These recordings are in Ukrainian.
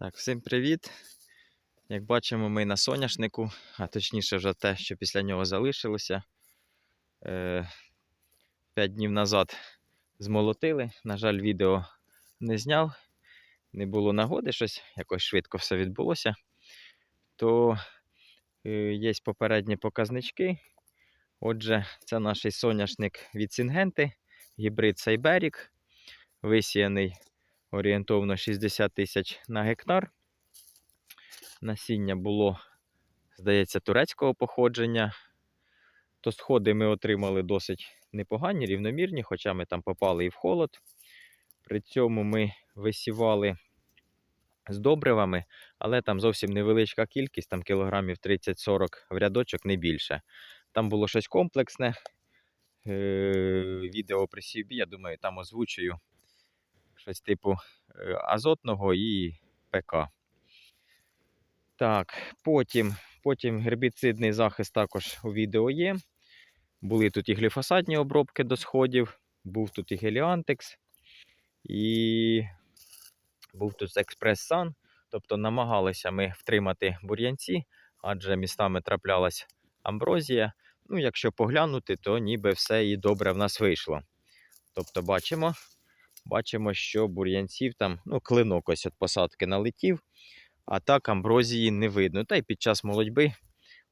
Так, всім привіт. Як бачимо, ми на соняшнику, а точніше, вже те, що після нього залишилося. Е, П'ять днів назад змолотили. На жаль, відео не зняв. Не було нагоди, щось якось швидко все відбулося. То е, є попередні показнички. Отже, це наш соняшник від Сінгенти, гібрид Сайберік, висіяний орієнтовно 60 тисяч на гектар. Насіння було, здається, турецького походження. То сходи ми отримали досить непогані, рівномірні, хоча ми там попали і в холод. При цьому ми висівали з добривами, але там зовсім невеличка кількість, там кілограмів 30-40 в рядочок, не більше. Там було щось комплексне. Е, Відео при собі, я думаю, там озвучую щось типу е, азотного і ПК. Так, потім, потім гербіцидний захист також у відео є. Були тут і гліфосатні обробки до сходів, був тут і Геліантекс, і був тут Експрес Сан. Тобто намагалися ми втримати бур'янці, адже містами траплялась амброзія. Ну, якщо поглянути, то ніби все і добре в нас вийшло. Тобто, бачимо, бачимо, що бур'янців там, ну, клинок ось від посадки налетів, а так амброзії не видно. Та й під час молодьби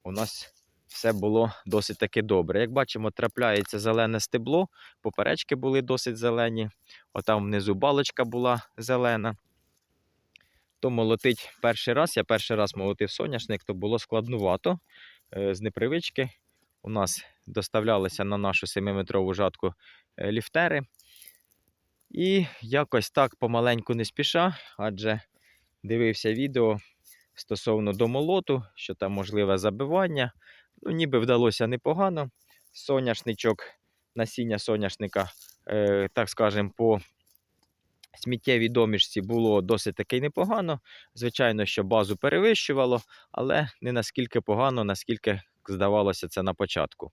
у нас все було досить таки добре. Як бачимо, трапляється зелене стебло, поперечки були досить зелені, отам внизу балочка була зелена. То молотить перший раз, я перший раз молотив соняшник, то було складнувато е, з непривички. У нас доставлялися на нашу 7-метрову жатку е, ліфтери. І якось так помаленьку не спіша, адже дивився відео стосовно домолоту, що там можливе забивання. Ну, ніби вдалося непогано. Соняшничок, насіння соняшника, е, так скажемо, по сміттєвій домішці було досить таки непогано. Звичайно, що базу перевищувало, але не наскільки погано, наскільки здавалося це на початку.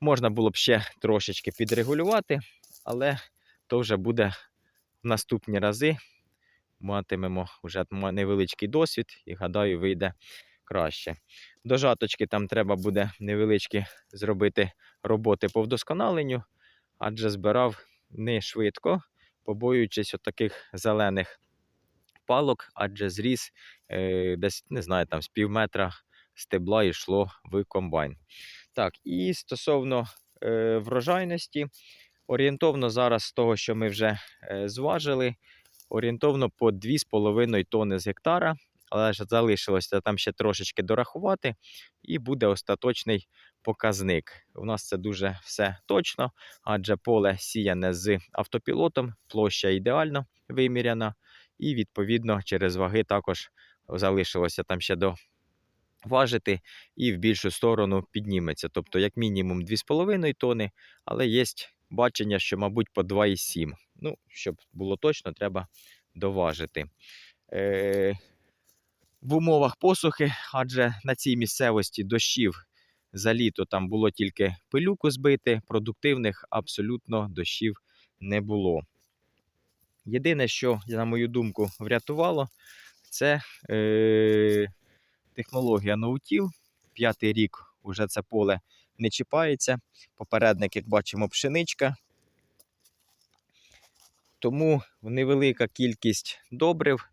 Можна було б ще трошечки підрегулювати, але то вже буде в наступні рази. Матимемо вже невеличкий досвід і гадаю, вийде краще. До жаточки там треба буде невеличкі зробити роботи по вдосконаленню, адже збирав не швидко, побоюючись от таких зелених палок, адже зріс е, десь, не знаю, там з пів метра стебла йшло в комбайн. Так, і стосовно е, врожайності, орієнтовно зараз з того, що ми вже е, зважили, орієнтовно по 2,5 тонни з гектара, але ж залишилося там ще трошечки дорахувати, і буде остаточний показник. У нас це дуже все точно, адже поле сіяне з автопілотом, площа ідеально виміряна, і відповідно через ваги також залишилося там ще до. Важити і в більшу сторону підніметься. Тобто, як мінімум 2,5 тони, але є бачення, що, мабуть, по 2,7. Ну, щоб було точно, треба доважити. Е, в умовах посухи, адже на цій місцевості дощів за літо там було тільки пилюку збити, продуктивних абсолютно дощів не було. Єдине, що, на мою думку, врятувало, це е, технологія ноутіл. П'ятий рік уже це поле не чіпається. Попередник, як бачимо, пшеничка. Тому невелика кількість добрив.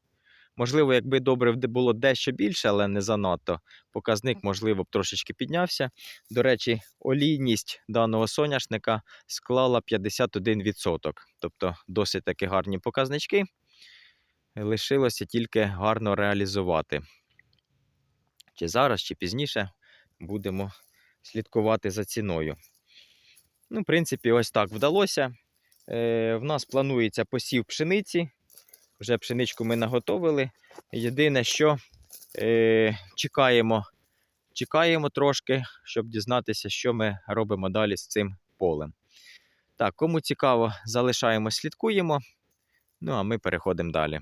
Можливо, якби добрив було дещо більше, але не занадто. Показник, можливо, б трошечки піднявся. До речі, олійність даного соняшника склала 51%. Тобто досить таки гарні показнички. Лишилося тільки гарно реалізувати. Чи зараз, чи пізніше будемо слідкувати за ціною. Ну, в принципі, ось так вдалося. Е, В нас планується посів пшениці. Вже пшеничку ми наготовили. Єдине, що е, чекаємо, чекаємо трошки, щоб дізнатися, що ми робимо далі з цим полем. Так, кому цікаво, залишаємо, слідкуємо. Ну, а ми переходимо далі.